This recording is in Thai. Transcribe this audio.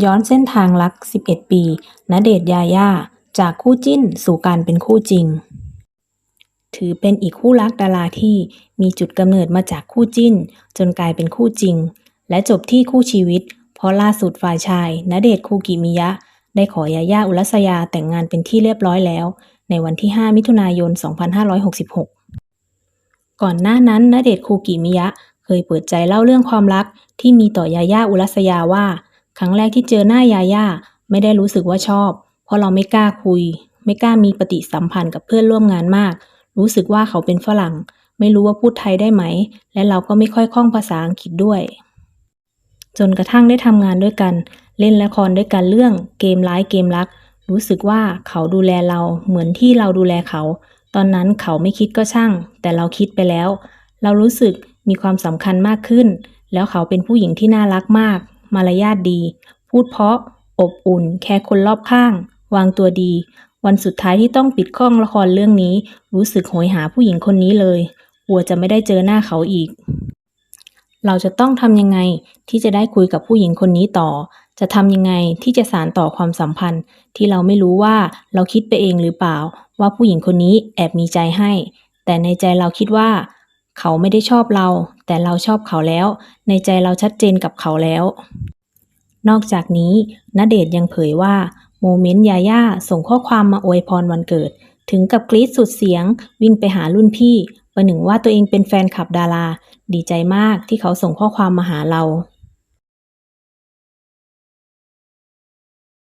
ย้อนเส้นทางรัก 11 ปีณเดชน์ยาย่า จากคู่จิ้นสู่การเป็นคู่จริง ถือเป็นอีกคู่รักดาราที่มีจุดกำเนิดมาจากคู่จิ้น จนกลายเป็นคู่จริง และจบที่คู่ชีวิต เพราะล่าสุดฝ่ายชายณเดชน์คูกิมิยะ ได้ขอยาย่าอุรัสยาแต่งงานเป็นที่เรียบร้อยแล้ว ในวันที่ 5 มิถุนายน 2566 ก่อนหน้านั้นณเดชน์คูกิมิยะ เคยเปิดใจเล่าเรื่องความรักที่มีต่อยาย่าอุรัสยาว่า ครั้งแรกที่เจอหน้ายาย่าไม่ได้รู้สึกว่าชอบ เพราะเราไม่กล้าคุย ไม่กล้ามีปฏิสัมพันธ์กับเพื่อนร่วมงานมาก รู้สึกว่าเขาเป็นฝรั่ง ไม่รู้ว่าพูดไทยได้ไหม และเราก็ไม่ค่อยคล่องภาษาอังกฤษด้วย จนกระทั่งได้ทำงานด้วยกัน เล่นละครด้วยกันเรื่องเกมร้ายเกมรัก รู้สึกว่าเขาดูแลเราเหมือนที่เราดูแลเขา ตอนนั้นเขาไม่คิดก็ช่าง แต่เราคิดไปแล้ว เรารู้สึกมีความสำคัญมากขึ้น แล้วเขาเป็นผู้หญิงที่น่ารักมาก มารยาทดี พูดเพราะ อบอุ่น แคร์คนรอบข้าง วางตัวดี วันสุดท้ายที่ต้องปิดกล้องละครเรื่องนี้ รู้สึกโหยหาผู้หญิงคนนี้เลยกลัวจะไม่ได้เจอหน้าเขาอีก เราจะต้องทำยังไงที่จะได้คุยกับผู้หญิงคนนี้ต่อ จะทำยังไงที่จะสานต่อความสัมพันธ์ ที่เราไม่รู้ว่าเราคิดไปเองหรือเปล่า ว่าผู้หญิงคนนี้แอบมีใจให้ แต่ในใจเราคิดว่า เขาไม่ได้ชอบเรา แต่เราชอบเขาแล้ว ในใจเราชัดเจนกับเขาแล้ว นอกจากนี้ณเดชน์ยังเผยว่าโมเมนต์ยาย่าส่งข้อความมาอวยพรวันเกิด ถึงกับกรี๊ดสุดเสียง วิ่งไปหารุ่นพี่ประหนึ่งว่าตัวเองเป็นแฟนคลับดารา ดีใจมากที่เขาส่งข้อความมาหาเรา